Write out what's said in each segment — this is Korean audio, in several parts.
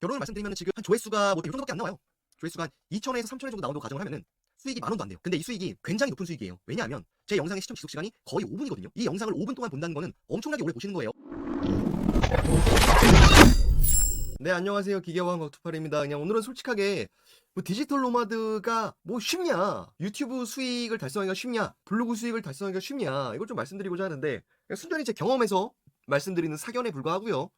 결론을 말씀드리면 지금 한 조회수가 뭐이 정도밖에 안 나와요. 조회수가 한 2천에서 3천회 정도 나온다고 가정을 하면은 수익이 만 원도 안 돼요. 근데 이 수익이 굉장히 높은 수익이에요. 왜냐하면 제 영상의 시청 지속 시간이 거의 5분이거든요. 이 영상을 5분 동안 본다는 거는 엄청나게 오래 보시는 거예요. 네, 안녕하세요. 기계왕 곽투팔입니다. 그냥 오늘은 솔직하게 뭐 디지털 노마드가 뭐 쉽냐? 유튜브 수익을 달성하기가 쉽냐? 블로그 수익을 달성하기가 쉽냐? 이걸 좀 말씀드리고자 하는데 순전히 제 경험에서 말씀드리는 사견에 불과하고요.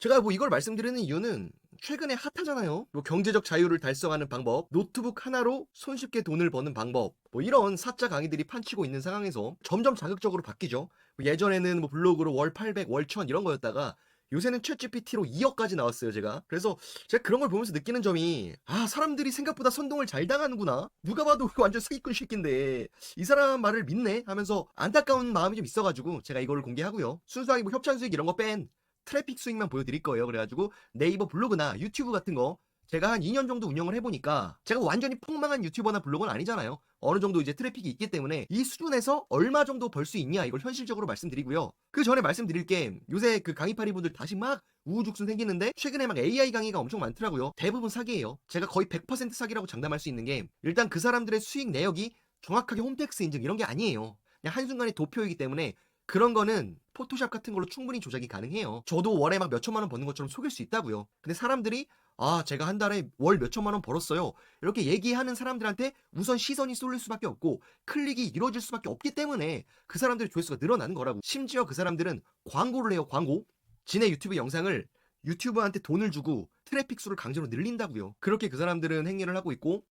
제가 뭐 이걸 말씀드리는 이유는 최근에 핫하잖아요. 뭐 경제적 자유를 달성하는 방법, 노트북 하나로 손쉽게 돈을 버는 방법, 뭐 이런 사자 강의들이 판치고 있는 상황에서 점점 자극적으로 바뀌죠. 뭐 예전에는 뭐 블로그로 월 800, 월 1000 이런 거였다가 요새는 챗 GPT로 2억까지 나왔어요, 제가. 그래서 제가 그런 걸 보면서 느끼는 점이 아, 사람들이 생각보다 선동을 잘 당하는구나. 누가 봐도 완전 사기꾼 새끼인데 이 사람 말을 믿네 하면서 안타까운 마음이 좀 있어가지고 제가 이걸 공개하고요. 순수하게 뭐 협찬 수익 이런 거 뺀 트래픽 수익만 보여드릴 거예요. 그래가지고 네이버 블로그나 유튜브 같은 거 제가 한 2년 정도 운영을 해보니까 제가 완전히 폭망한 유튜버나 블로그는 아니잖아요. 어느 정도 이제 트래픽이 있기 때문에 이 수준에서 얼마 정도 벌 수 있냐 이걸 현실적으로 말씀드리고요. 그 전에 말씀드릴 게 요새 그 강의파리 분들 다시 막 우후죽순 생기는데 최근에 막 AI 강의가 엄청 많더라고요. 대부분 사기예요. 제가 거의 100% 사기라고 장담할 수 있는 게 일단 그 사람들의 수익 내역이 정확하게 홈택스 인증 이런 게 아니에요. 그냥 한순간의 도표이기 때문에 그런 거는 포토샵 같은 걸로 충분히 조작이 가능해요. 저도 월에 막 몇천만 원 버는 것처럼 속일 수 있다고요. 근데 사람들이 아, 제가 한 달에 월 몇천만 원 벌었어요. 이렇게 얘기하는 사람들한테 우선 시선이 쏠릴 수밖에 없고 클릭이 이루어질 수밖에 없기 때문에 그 사람들의 조회수가 늘어나는 거라고. 심지어 그 사람들은 광고를 해요, 광고. 지네 유튜브 영상을 유튜버한테 돈을 주고 트래픽 수를 강제로 늘린다고요. 그렇게 그 사람들은 행위를 하고 있고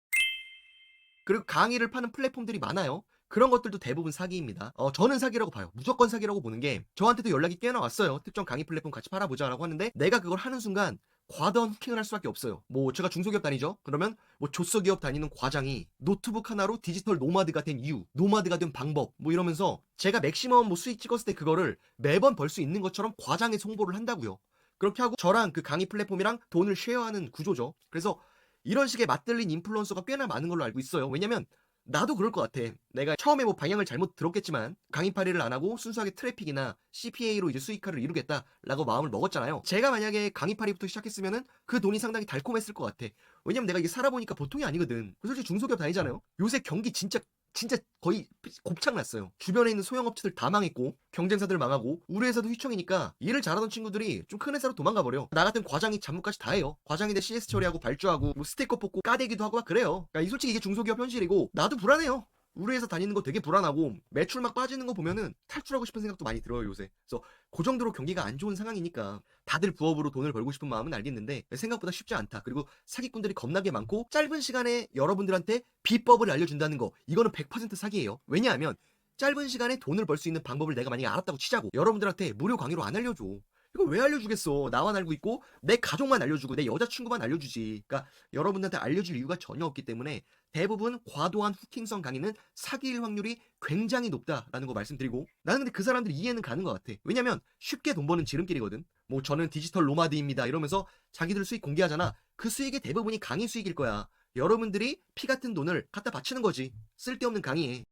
그리고 강의를 파는 플랫폼들이 많아요. 그런 것들도 대부분 사기입니다. 어, 저는 사기라고 봐요. 무조건 사기라고 보는 게 저한테도 연락이 꽤나 왔어요. 특정 강의 플랫폼 같이 팔아보자라고 하는데 내가 그걸 하는 순간 과도한 후킹을 할 수밖에 없어요. 뭐 제가 중소기업 다니죠? 그러면 뭐 조소기업 다니는 과장이 노트북 하나로 디지털 노마드가 된 이유, 노마드가 된 방법 뭐 이러면서 제가 맥시멈 뭐 수익 찍었을 때 그거를 매번 벌 수 있는 것처럼 과장해서 홍보를 한다고요. 그렇게 하고 저랑 그 강의 플랫폼이랑 돈을 쉐어하는 구조죠. 그래서 이런 식의 맞들린 인플루언서가 꽤나 많은 걸로 알고 있어요. 왜냐면 나도 그럴 것 같아. 내가 처음에 뭐 방향을 잘못 들었겠지만 강의파리를 안 하고 순수하게 트래픽이나 CPA로 이제 수익화를 이루겠다라고 마음을 먹었잖아요. 제가 만약에 강의파리부터 시작했으면은 그 돈이 상당히 달콤했을 것 같아. 왜냐면 내가 이게 살아보니까 보통이 아니거든. 솔직히 중소기업 다니잖아요. 요새 경기 진짜 진짜 거의 곱창 났어요. 주변에 있는 소형업체들 다 망했고 경쟁사들 망하고 우리 회사도 휘청이니까 일을 잘하던 친구들이 좀 큰 회사로 도망가 버려. 나 같은 과장이 잡무까지 다 해요. 과장인데 CS 처리하고 발주하고 뭐 스티커 뽑고 까대기도 하고 막 그래요. 그러니까 이 솔직히 이게 중소기업 현실이고 나도 불안해요. 우리 회사 다니는 거 되게 불안하고 매출 막 빠지는 거 보면은 탈출하고 싶은 생각도 많이 들어요 요새. 그래서 그 정도로 경기가 안 좋은 상황이니까 다들 부업으로 돈을 벌고 싶은 마음은 알겠는데 생각보다 쉽지 않다. 그리고 사기꾼들이 겁나게 많고 짧은 시간에 여러분들한테 비법을 알려준다는 거 이거는 100% 사기예요. 왜냐하면 짧은 시간에 돈을 벌 수 있는 방법을 내가 만약에 알았다고 치자고 여러분들한테 무료 강의로 안 알려줘. 이거 왜 알려주겠어? 나만 알고 있고 내 가족만 알려주고 내 여자친구만 알려주지. 그러니까 여러분들한테 알려줄 이유가 전혀 없기 때문에 대부분 과도한 후킹성 강의는 사기일 확률이 굉장히 높다라는 거 말씀드리고 나는 근데 그 사람들 이해는 가는 것 같아. 왜냐면 쉽게 돈 버는 지름길이거든. 뭐 저는 디지털 노마드입니다 이러면서 자기들 수익 공개하잖아. 그 수익의 대부분이 강의 수익일 거야. 여러분들이 피 같은 돈을 갖다 바치는 거지. 쓸데없는 강의에.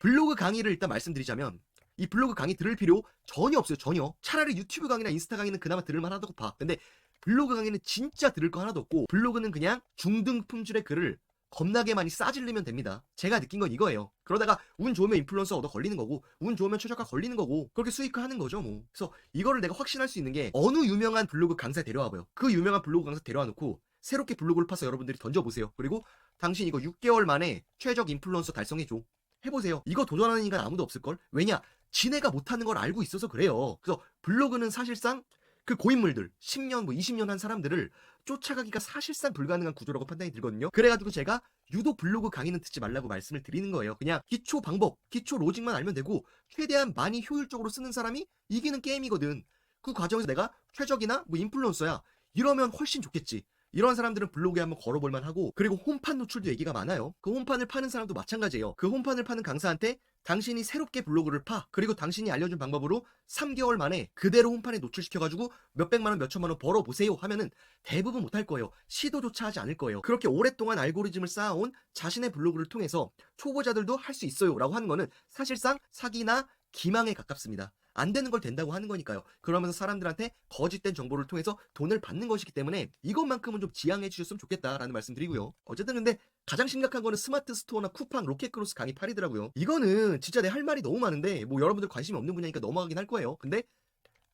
블로그 강의를 일단 말씀드리자면 이 블로그 강의 들을 필요 전혀 없어요. 전혀. 차라리 유튜브 강의나 인스타 강의는 그나마 들을 만 하다고 봐. 근데 블로그 강의는 진짜 들을 거 하나도 없고 블로그는 그냥 중등 품질의 글을 겁나게 많이 싸질르면 됩니다. 제가 느낀 건 이거예요. 그러다가 운 좋으면 인플루언서 얻어 걸리는 거고 운 좋으면 최저가 걸리는 거고 그렇게 수익화 하는 거죠 뭐. 그래서 이거를 내가 확신할 수 있는 게 어느 유명한 블로그 강사 데려와봐요. 그 유명한 블로그 강사 데려와 놓고 새롭게 블로그를 파서 여러분들이 던져보세요. 그리고 당신 이거 6개월 만에 최적 인플루언서 달성해줘. 해보세요. 이거 도전하는 인간 아무도 없을걸? 왜냐? 지네가 못하는 걸 알고 있어서 그래요. 그래서 블로그는 사실상 그 고인물들 10년 뭐 20년 한 사람들을 쫓아가기가 사실상 불가능한 구조라고 판단이 들거든요. 그래가지고 제가 유독 블로그 강의는 듣지 말라고 말씀을 드리는 거예요. 그냥 기초 방법, 기초 로직만 알면 되고 최대한 많이 효율적으로 쓰는 사람이 이기는 게임이거든. 그 과정에서 내가 최적이나 뭐 인플루언서야 이러면 훨씬 좋겠지. 이런 사람들은 블로그에 한번 걸어볼 만 하고 그리고 홈판 노출도 얘기가 많아요. 그 홈판을 파는 사람도 마찬가지예요. 그 홈판을 파는 강사한테 당신이 새롭게 블로그를 파 그리고 당신이 알려준 방법으로 3개월 만에 그대로 홈판에 노출시켜가지고 몇백만 원 몇천만 원 벌어보세요 하면은 대부분 못할 거예요. 시도조차 하지 않을 거예요. 그렇게 오랫동안 알고리즘을 쌓아온 자신의 블로그를 통해서 초보자들도 할 수 있어요 라고 하는 거는 사실상 사기나 기망에 가깝습니다. 안 되는 걸 된다고 하는 거니까요. 그러면서 사람들한테 거짓된 정보를 통해서 돈을 받는 것이기 때문에 이것만큼은 좀 지양해 주셨으면 좋겠다라는 말씀 드리고요. 어쨌든 근데 가장 심각한 거는 스마트 스토어나 쿠팡, 로켓크로스 강의 8이더라고요. 이거는 진짜 내 할 말이 너무 많은데 뭐 여러분들 관심이 없는 분야니까 넘어가긴 할 거예요. 근데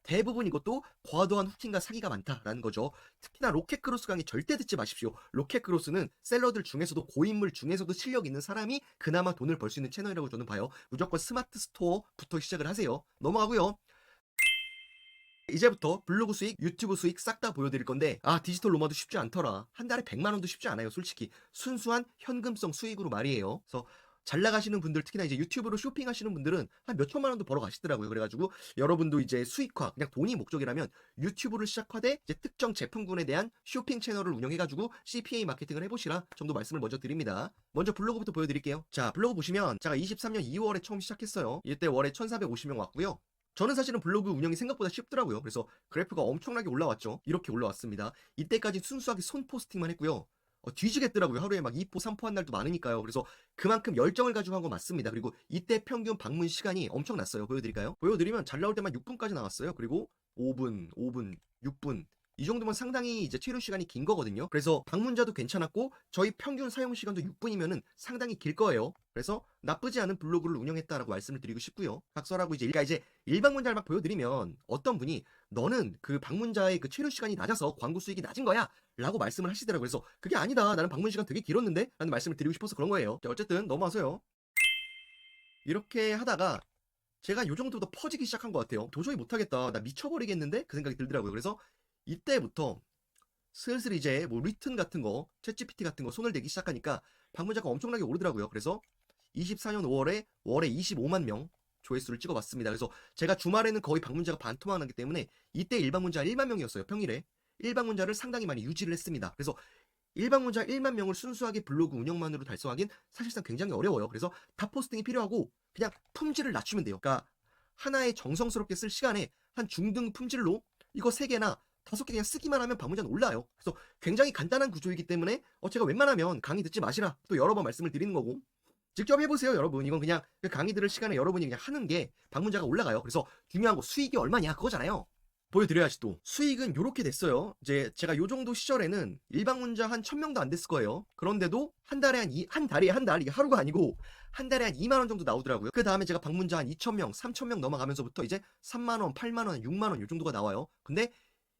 대부분 이것도 과도한 후킹과 사기가 많다라는 거죠. 특히나 로켓크로스 강의 절대 듣지 마십시오. 로켓크로스는 셀러들 중에서도 고인물 중에서도 실력 있는 사람이 그나마 돈을 벌 수 있는 채널이라고 저는 봐요. 무조건 스마트 스토어부터 시작을 하세요. 넘어가고요. 이제부터 블로그 수익, 유튜브 수익 싹 다 보여드릴 건데 아 디지털 로마도 쉽지 않더라. 한 달에 100만 원도 쉽지 않아요. 솔직히 순수한 현금성 수익으로 말이에요. 그래서 잘 나가시는 분들 특히나 이제 유튜브로 쇼핑하시는 분들은 한 몇 천만 원도 벌어 가시더라고요. 그래가지고 여러분도 이제 수익화 그냥 돈이 목적이라면 유튜브를 시작하되 이제 특정 제품군에 대한 쇼핑 채널을 운영해가지고 CPA 마케팅을 해보시라 정도 말씀을 먼저 드립니다. 먼저 블로그부터 보여드릴게요. 자 블로그 보시면 제가 23년 2월에 처음 시작했어요. 이때 월에 1,450명 왔고요. 저는 사실은 블로그 운영이 생각보다 쉽더라고요. 그래서 그래프가 엄청나게 올라왔죠. 이렇게 올라왔습니다. 이때까지 순수하게 손 포스팅만 했고요. 어, 뒤지겠더라고요. 하루에 막 2포, 3포 한 날도 많으니까요. 그래서 그만큼 열정을 가지고 한건 맞습니다. 그리고 이때 평균 방문 시간이 엄청났어요. 보여드릴까요? 보여드리면 잘 나올 때만 6분까지 나왔어요. 그리고 5분, 5분, 6분. 이 정도면 상당히 이제 체류 시간이 긴 거거든요. 그래서 방문자도 괜찮았고 저희 평균 사용 시간도 6분이면은 상당히 길 거예요. 그래서 나쁘지 않은 블로그를 운영했다라고 말씀을 드리고 싶고요. 각설하고 이제 그러니까 이제 일방문자를 막 보여드리면 어떤 분이 너는 그 방문자의 그 체류 시간이 낮아서 광고 수익이 낮은 거야 라고 말씀을 하시더라고요. 그래서 그게 아니다. 나는 방문 시간 되게 길었는데 라는 말씀을 드리고 싶어서 그런 거예요. 자, 어쨌든 넘어와서요. 이렇게 하다가 제가 요 정도부터 퍼지기 시작한 것 같아요. 도저히 못하겠다. 나 미쳐버리겠는데? 그 생각이 들더라고요. 그래서 이때부터 슬슬 이제 뭐 리튼 같은 거, 챗GPT 같은 거 손을 대기 시작하니까 방문자가 엄청나게 오르더라고요. 그래서 24년 5월에 월에 25만 명 조회수를 찍어봤습니다. 그래서 제가 주말에는 거의 방문자가 반토막 나기 때문에 이때 일방문자 1만 명이었어요. 평일에. 일방문자를 상당히 많이 유지를 했습니다. 그래서 일방문자 1만 명을 순수하게 블로그 운영만으로 달성하긴 사실상 굉장히 어려워요. 그래서 탑 포스팅이 필요하고 그냥 품질을 낮추면 돼요. 그러니까 하나의 정성스럽게 쓸 시간에 한 중등 품질로 이거 3개나 다섯 개 그냥 쓰기만 하면 방문자는 올라요. 그래서 굉장히 간단한 구조이기 때문에 어 제가 웬만하면 강의 듣지 마시라 또 여러 번 말씀을 드리는 거고 직접 해보세요 여러분. 이건 그냥 그 강의 들을 시간에 여러분이 그냥 하는 게 방문자가 올라가요. 그래서 중요한 거 수익이 얼마냐 그거잖아요. 보여드려야지 또. 수익은 요렇게 됐어요. 이제 제가 요 정도 시절에는 일방문자 한 1000명도 안 됐을 거예요. 그런데도 한 달에 한, 이, 한 달에 한 달 이게 하루가 아니고 한 달에 한 2만원 정도 나오더라고요. 그 다음에 제가 방문자 한 2000명 3000명 넘어가면서부터 이제 3만원 8만원 6만원 요 정도가 나와요. 근데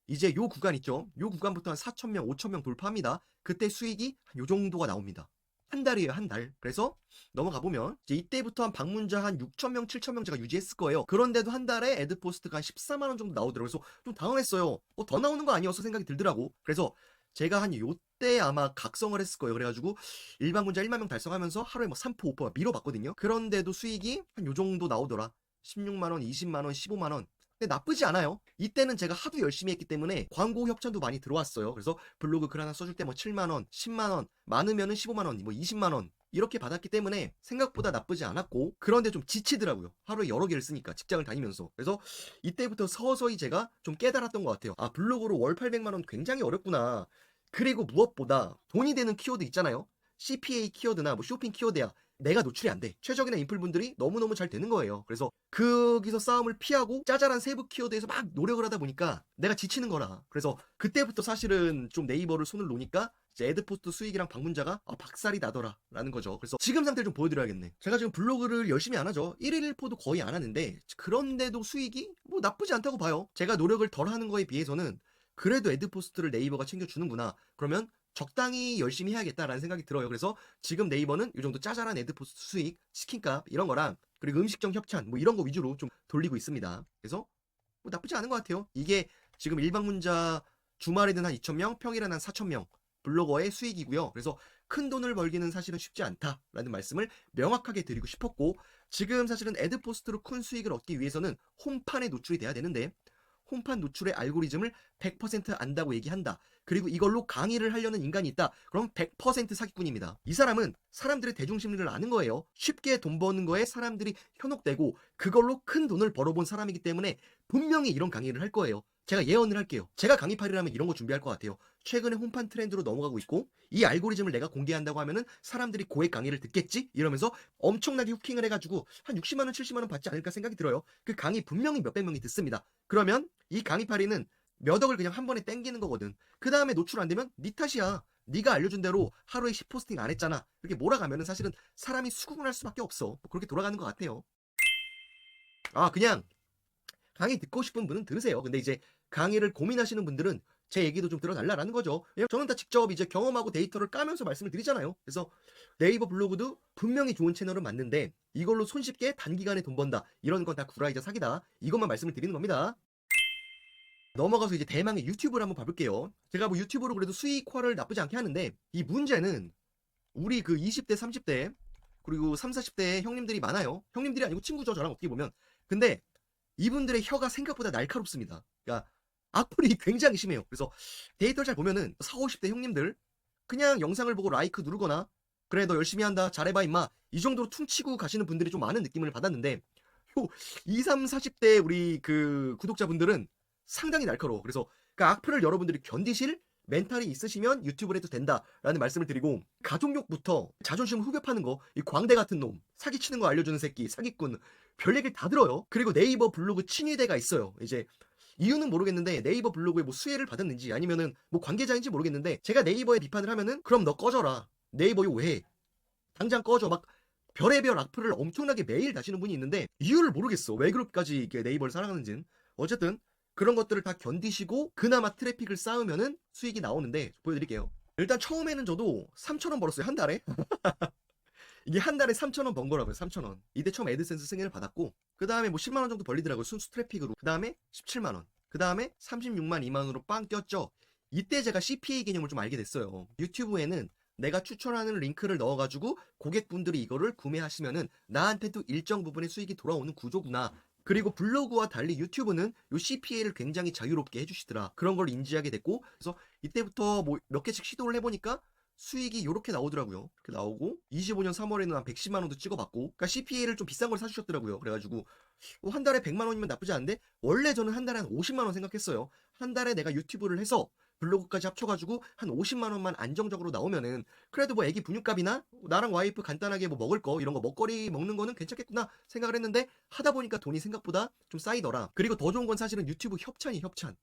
이제 요 구간 있죠. 요 구간부터 한 4천명 5천명 돌파합니다. 그때 수익이 한요 정도가 나옵니다 한 달이에요, 한 달. 그래서 넘어가 보면 이제 이때부터 한 방문자 한 6,000명, 7,000명 제가 유지했을 거예요. 그런데도 한 달에 애드 포스트가 한 14만 원 정도 나오더라고요. 그래서 좀 당황했어요. 어, 더 나오는 거 아니었어 생각이 들더라고. 그래서 제가 한 요때 아마 각성을 했을 거예요. 그래가지고 일방문자 1만 명 달성하면서 하루에 뭐 3포, 5포 밀어봤거든요. 그런데도 수익이 한 요 정도 나오더라. 16만 원, 20만 원, 15만 원. 근데 나쁘지 않아요. 이때는 제가 하도 열심히 했기 때문에 광고 협찬도 많이 들어왔어요. 그래서 블로그 글 하나 써줄 때 뭐 7만원, 10만원, 많으면은 15만원, 뭐 20만원. 이렇게 받았기 때문에 생각보다 나쁘지 않았고, 그런데 좀 지치더라고요. 하루에 여러 개를 쓰니까, 직장을 다니면서. 그래서 이때부터 서서히 제가 좀 깨달았던 것 같아요. 아, 블로그로 월 800만 원 굉장히 어렵구나. 그리고 무엇보다 돈이 되는 키워드 있잖아요. CPA 키워드나 뭐 쇼핑 키워드야. 내가 노출이 안 돼. 최적이나 인플분들이 너무너무 잘 되는 거예요. 그래서 거기서 싸움을 피하고 짜잘한 세부 키워드에서 막 노력을 하다 보니까 내가 지치는 거라. 그래서 그때부터 사실은 좀 네이버를 손을 놓으니까 이제 애드포스트 수익이랑 방문자가 아, 박살이 나더라 라는 거죠. 그래서 지금 상태를 좀 보여드려야겠네. 제가 지금 블로그를 열심히 안 하죠. 1일 1포도 거의 안 하는데 그런데도 수익이 뭐 나쁘지 않다고 봐요. 제가 노력을 덜 하는 거에 비해서는 그래도 애드포스트를 네이버가 챙겨주는구나. 그러면 적당히 열심히 해야겠다라는 생각이 들어요. 그래서 지금 네이버는 이 정도 짜잘한 애드포스트 수익, 치킨값 이런 거랑 그리고 음식점 협찬 뭐 이런 거 위주로 좀 돌리고 있습니다. 그래서 뭐 나쁘지 않은 것 같아요. 이게 지금 일방문자 주말에는 한 2,000명, 평일에는 한 4,000명 블로거의 수익이고요. 그래서 큰 돈을 벌기는 사실은 쉽지 않다라는 말씀을 명확하게 드리고 싶었고 지금 사실은 애드포스트로 큰 수익을 얻기 위해서는 홈판에 노출이 돼야 되는데 홈판 노출의 알고리즘을 100% 안다고 얘기한다. 그리고 이걸로 강의를 하려는 인간이 있다. 그럼 100% 사기꾼입니다. 이 사람은 사람들의 대중심리를 아는 거예요. 쉽게 돈 버는 거에 사람들이 현혹되고 그걸로 큰 돈을 벌어본 사람이기 때문에 분명히 이런 강의를 할 거예요. 제가 예언을 할게요. 제가 강의팔이라면 이런 거 준비할 것 같아요. 최근에 홈판 트렌드로 넘어가고 있고 이 알고리즘을 내가 공개한다고 하면은 사람들이 고액 강의를 듣겠지? 이러면서 엄청나게 후킹을 해가지고 한 60만 원, 70만 원 받지 않을까 생각이 들어요. 그 강의 분명히 몇백 명이 듣습니다. 그러면 이 강의팔이는 몇 억을 그냥 한 번에 땡기는 거거든. 그 다음에 노출 안 되면 네 탓이야. 네가 알려준 대로 하루에 10포스팅 안 했잖아. 이렇게 몰아가면은 사실은 사람이 수긍을 할 수밖에 없어. 뭐 그렇게 돌아가는 것 같아요. 아 그냥 강의 듣고 싶은 분은 들으세요. 근데 이제 강의를 고민하시는 분들은 제 얘기도 좀 들어달라라는 거죠. 왜냐면 저는 다 직접 이제 경험하고 데이터를 까면서 말씀을 드리잖아요. 그래서 네이버 블로그도 분명히 좋은 채널은 맞는데 이걸로 손쉽게 단기간에 돈 번다. 이런 건 다 구라이자 사기다. 이것만 말씀을 드리는 겁니다. 넘어가서 이제 대망의 유튜브를 한번 봐볼게요. 제가 뭐 유튜브로 그래도 수익화를 나쁘지 않게 하는데 이 문제는 우리 그 20대, 30대 그리고 3, 40대 형님들이 많아요. 형님들이 아니고 친구죠. 저랑 어떻게 보면. 근데 이분들의 혀가 생각보다 날카롭습니다. 그러니까 악플이 굉장히 심해요. 그래서 데이터를 잘 보면은 4, 50대 형님들 그냥 영상을 보고 라이크 누르거나 그래 너 열심히 한다 잘해봐 임마 이 정도로 퉁치고 가시는 분들이 좀 많은 느낌을 받았는데 요 2, 3, 40대 우리 그 구독자분들은 상당히 날카로워. 그래서 그 악플을 여러분들이 견디실 멘탈이 있으시면 유튜브를 해도 된다라는 말씀을 드리고 가족욕부터 자존심 후벼 파는 거, 이 광대 같은 놈, 사기치는 거 알려주는 새끼, 사기꾼 별 얘기를 다 들어요. 그리고 네이버 블로그 친위대가 있어요. 이제 이유는 모르겠는데 네이버 블로그에 뭐 수혜를 받았는지 아니면은 뭐 관계자인지 모르겠는데 제가 네이버에 비판을 하면은 그럼 너 꺼져라. 네이버 이거 왜 해? 당장 꺼져. 막 별의별 악플을 엄청나게 매일 다시는 분이 있는데 이유를 모르겠어. 왜 그렇게까지 이렇게 네이버를 사랑하는지는. 어쨌든 그런 것들을 다 견디시고 그나마 트래픽을 쌓으면은 수익이 나오는데 보여드릴게요. 일단 처음에는 저도 3,000원 벌었어요. 한 달에. 이게 한 달에 3,000원 번 거라고요. 3,000원. 이때 처음 애드센스 승인을 받았고 그 다음에 뭐 10만 원 정도 벌리더라고요. 순수 트래픽으로. 그 다음에 17만 원. 그 다음에 36만 2만 원으로 빵 꼈죠. 이때 제가 CPA 개념을 좀 알게 됐어요. 유튜브에는 내가 추천하는 링크를 넣어가지고 고객분들이 이거를 구매하시면은 나한테도 일정 부분의 수익이 돌아오는 구조구나. 그리고 블로그와 달리 유튜브는 요 CPA를 굉장히 자유롭게 해주시더라. 그런 걸 인지하게 됐고, 그래서 이때부터 뭐 몇 개씩 시도를 해보니까 수익이 요렇게 나오더라고요. 이렇게 나오고, 25년 3월에는 한 110만 원도 찍어봤고, 그러니까 CPA를 좀 비싼 걸 사주셨더라고요. 그래가지고, 어, 한 달에 100만 원이면 나쁘지 않은데, 원래 저는 한 달에 한 50만 원 생각했어요. 한 달에 내가 유튜브를 해서 블로그까지 합쳐가지고 한 50만 원만 안정적으로 나오면은 그래도 뭐 애기 분유값이나 나랑 와이프 간단하게 뭐 먹을 거 이런 거 먹거리 먹는 거는 괜찮겠구나 생각을 했는데 하다 보니까 돈이 생각보다 좀 쌓이더라. 그리고 더 좋은 건 사실은 유튜브 협찬이 협찬.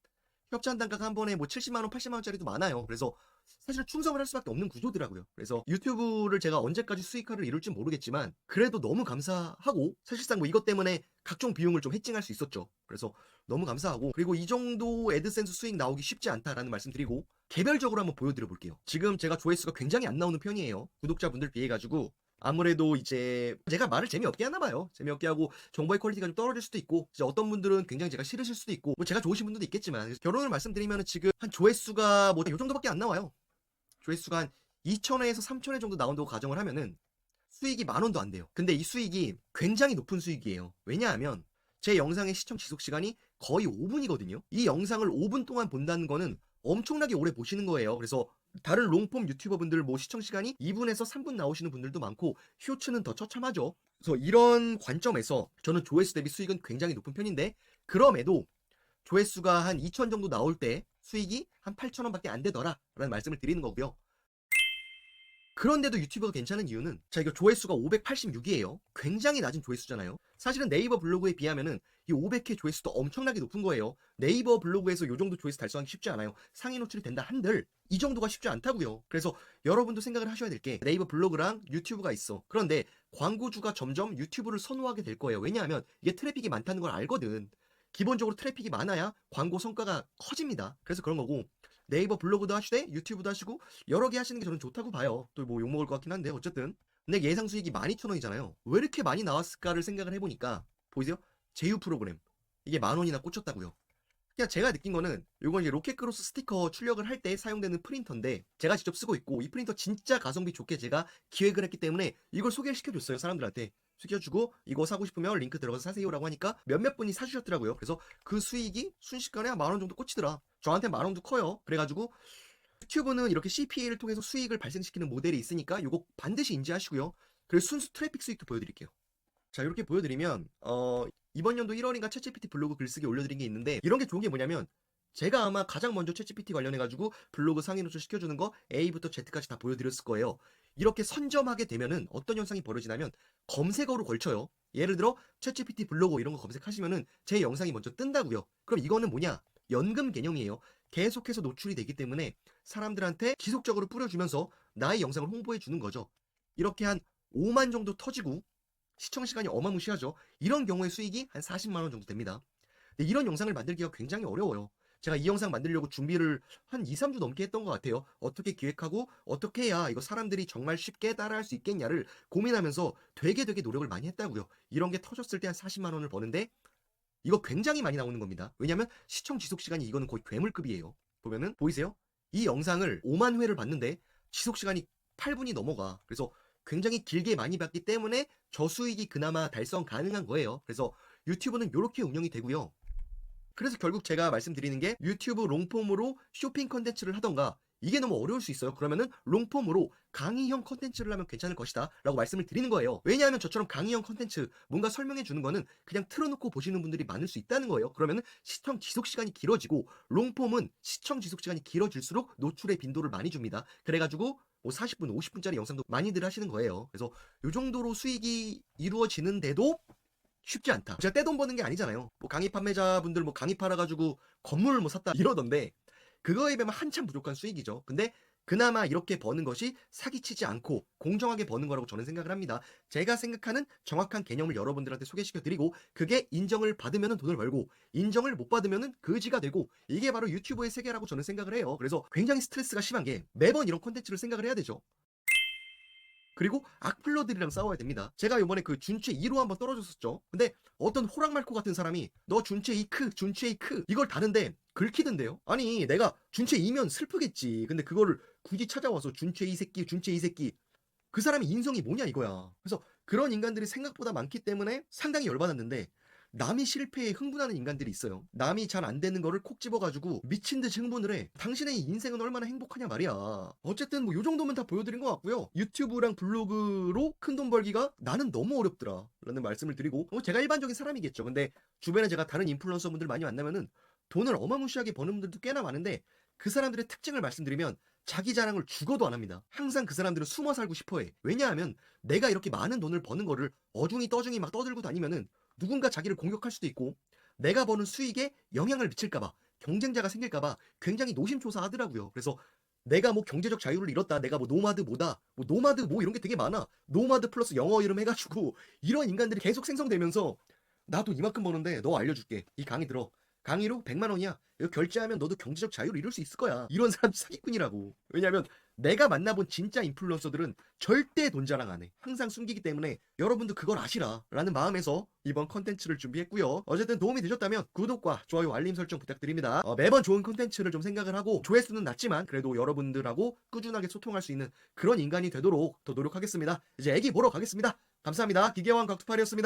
협찬 단가가 한 번에 뭐 70만 원, 80만 원짜리도 많아요. 그래서 사실 충성을 할 수밖에 없는 구조더라고요. 그래서 유튜브를 제가 언제까지 수익화를 이룰지 모르겠지만 그래도 너무 감사하고 사실상 뭐 이것 때문에 각종 비용을 좀 해칭할 수 있었죠. 그래서 너무 감사하고 그리고 이 정도 애드센스 수익 나오기 쉽지 않다라는 말씀 드리고 개별적으로 한번 보여드려 볼게요. 지금 제가 조회수가 굉장히 안 나오는 편이에요. 구독자분들 비해 가지고 아무래도 이제 제가 말을 재미없게 하나 봐요. 재미없게 하고 정보의 퀄리티가 좀 떨어질 수도 있고 이제 어떤 분들은 굉장히 제가 싫으실 수도 있고 뭐 제가 좋으신 분들도 있겠지만 결론을 말씀드리면 지금 한 조회수가 뭐이 정도밖에 안 나와요. 조회수가 한 2,000회에서 3,000회 정도 나온다고 가정을 하면은 수익이 만 원도 안 돼요. 근데 이 수익이 굉장히 높은 수익이에요. 왜냐하면 제 영상의 시청 지속 시간이 거의 5분이거든요. 이 영상을 5분 동안 본다는 거는 엄청나게 오래 보시는 거예요. 그래서 다른 롱폼 유튜버 분들 뭐 시청 시간이 2분에서 3분 나오시는 분들도 많고 쇼츠는 더 처참하죠. 그래서 이런 관점에서 저는 조회수 대비 수익은 굉장히 높은 편인데 그럼에도 조회수가 한 2천 정도 나올 때 수익이 한 8천 원밖에 안 되더라 라는 말씀을 드리는 거고요. 그런데도 유튜브가 괜찮은 이유는 자 이거 조회수가 586이에요. 굉장히 낮은 조회수잖아요. 사실은 네이버 블로그에 비하면은 이 500회 조회수도 엄청나게 높은 거예요. 네이버 블로그에서 이 정도 조회수 달성하기 쉽지 않아요. 상위 노출이 된다 한들 이 정도가 쉽지 않다고요. 그래서 여러분도 생각을 하셔야 될 게 네이버 블로그랑 유튜브가 있어. 그런데 광고주가 점점 유튜브를 선호하게 될 거예요. 왜냐하면 이게 트래픽이 많다는 걸 알거든. 기본적으로 트래픽이 많아야 광고 성과가 커집니다. 그래서 그런 거고 네이버 블로그도 하시되 유튜브도 하시고 여러 개 하시는 게 저는 좋다고 봐요. 또 뭐 욕먹을 것 같긴 한데 어쨌든 근데 예상 수익이 12,000원이잖아요. 왜 이렇게 많이 나왔을까를 생각을 해보니까 보이세요? 제휴 프로그램 이게 만 원이나 꽂혔다고요. 그냥 제가 느낀 거는 이건 이제 로켓크로스 스티커 출력을 할 때 사용되는 프린터인데 제가 직접 쓰고 있고 이 프린터 진짜 가성비 좋게 제가 기획을 했기 때문에 이걸 소개를 시켜줬어요 사람들한테. 시켜주고 이거 사고 싶으면 링크 들어가서 사세요라고 하니까 몇몇 분이 사주셨더라고요. 그래서 그 수익이 순식간에 한만원 정도 꽂히더라. 저한테 만 원도 커요. 그래가지고 유튜브는 이렇게 CPA를 통해서 수익을 발생시키는 모델이 있으니까 이거 반드시 인지하시고요. 그리고 순수 트래픽 수익도 보여드릴게요 자 이렇게 보여드리면 어 이번 연도 1월인가 챗GPT 블로그 글쓰기 올려드린 게 있는데 이런 게 좋은 게 뭐냐면 제가 아마 가장 먼저 챗GPT 관련해가지고 블로그 상위 노출 시켜주는 거 A부터 Z까지 다 보여드렸을 거예요. 이렇게 선점하게 되면은 어떤 현상이 벌어지냐면 검색어로 걸쳐요. 예를 들어 챗GPT 블로그 이런 거 검색하시면은 제 영상이 먼저 뜬다고요. 그럼 이거는 뭐냐? 연금 개념이에요. 계속해서 노출이 되기 때문에 사람들한테 지속적으로 뿌려주면서 나의 영상을 홍보해 주는 거죠. 이렇게 한 5만 정도 터지고 시청 시간이 어마무시하죠. 이런 경우에 수익이 한 40만 원 정도 됩니다. 근데 이런 영상을 만들기가 굉장히 어려워요. 제가 이 영상 만들려고 준비를 한 2, 3주 넘게 했던 것 같아요. 어떻게 기획하고 어떻게 해야 이거 사람들이 정말 쉽게 따라할 수 있겠냐를 고민하면서 되게 되게 노력을 많이 했다고요. 이런 게 터졌을 때 한 40만 원을 버는데 이거 굉장히 많이 나오는 겁니다. 왜냐면 시청 지속 시간이 이거는 거의 괴물급이에요. 보면은 보이세요? 이 영상을 5만 회를 봤는데 지속 시간이 8분이 넘어가. 그래서 굉장히 길게 많이 봤기 때문에 저수익이 그나마 달성 가능한 거예요. 그래서 유튜브는 이렇게 운영이 되고요. 그래서 결국 제가 말씀드리는 게 유튜브 롱폼으로 쇼핑 컨텐츠를 하던가 이게 너무 어려울 수 있어요. 그러면은 롱폼으로 강의형 컨텐츠를 하면 괜찮을 것이다 라고 말씀을 드리는 거예요. 왜냐하면 저처럼 강의형 컨텐츠 뭔가 설명해 주는 거는 그냥 틀어놓고 보시는 분들이 많을 수 있다는 거예요. 그러면은 시청 지속 시간이 길어지고 롱폼은 시청 지속 시간이 길어질수록 노출의 빈도를 많이 줍니다. 그래가지고 뭐 40분, 50분짜리 영상도 많이들 하시는 거예요. 그래서 이 정도로 수익이 이루어지는데도 쉽지 않다. 제가 떼돈 버는 게 아니잖아요. 뭐 강의 판매자분들 뭐 강의 팔아가지고 건물을 뭐 샀다 이러던데 그거에 비하면 한참 부족한 수익이죠. 근데 그나마 이렇게 버는 것이 사기치지 않고 공정하게 버는 거라고 저는 생각을 합니다. 제가 생각하는 정확한 개념을 여러분들한테 소개시켜 드리고 그게 인정을 받으면 돈을 벌고 인정을 못 받으면 거지가 되고 이게 바로 유튜브의 세계라고 저는 생각을 해요. 그래서 굉장히 스트레스가 심한 게 매번 이런 콘텐츠를 생각을 해야 되죠. 그리고 악플러들이랑 싸워야 됩니다. 제가 이번에 그 준체 2로 한번 떨어졌었죠. 근데 어떤 호랑말코 같은 사람이 너 준체 2크, 준체 2크 이걸 다는데 긁히던데요? 아니 내가 준체 2면 슬프겠지. 근데 그거를 굳이 찾아와서 준체 2 새끼, 준체 2 새끼 그 사람이 인성이 뭐냐 이거야. 그래서 그런 인간들이 생각보다 많기 때문에 상당히 열받았는데 남이 실패에 흥분하는 인간들이 있어요. 남이 잘 안 되는 거를 콕 집어가지고 미친 듯이 흥분을 해. 당신의 인생은 얼마나 행복하냐 말이야. 어쨌든 뭐 요 정도면 다 보여드린 것 같고요. 유튜브랑 블로그로 큰 돈 벌기가 나는 너무 어렵더라. 라는 말씀을 드리고 뭐 제가 일반적인 사람이겠죠. 근데 주변에 제가 다른 인플루언서 분들 많이 만나면은 돈을 어마무시하게 버는 분들도 꽤나 많은데 그 사람들의 특징을 말씀드리면 자기 자랑을 죽어도 안 합니다. 항상 그 사람들은 숨어 살고 싶어 해. 왜냐하면 내가 이렇게 많은 돈을 버는 거를 어중이 떠중이 막 떠들고 다니면은 누군가 자기를 공격할 수도 있고 내가 버는 수익에 영향을 미칠까봐 경쟁자가 생길까봐 굉장히 노심초사하더라고요. 그래서 내가 뭐 경제적 자유를 잃었다. 내가 뭐 노마드 뭐다. 뭐 노마드 뭐 이런 게 되게 많아. 노마드 플러스 영어 이름 해가지고 이런 인간들이 계속 생성되면서 나도 이만큼 버는데 너 알려줄게. 이 강의 들어. 강의로 100만 원이야. 이거 결제하면 너도 경제적 자유를 이룰 수 있을 거야. 이런 사람 사기꾼이라고. 왜냐면 내가 만나본 진짜 인플루언서들은 절대 돈 자랑 안 해. 항상 숨기기 때문에 여러분도 그걸 아시라 라는 마음에서 이번 컨텐츠를 준비했고요. 어쨌든 도움이 되셨다면 구독과 좋아요 알림 설정 부탁드립니다. 어, 매번 좋은 컨텐츠를 좀 생각을 하고 조회수는 낮지만 그래도 여러분들하고 꾸준하게 소통할 수 있는 그런 인간이 되도록 더 노력하겠습니다. 이제 애기 보러 가겠습니다. 감사합니다. 기계왕 각투팔이었습니다.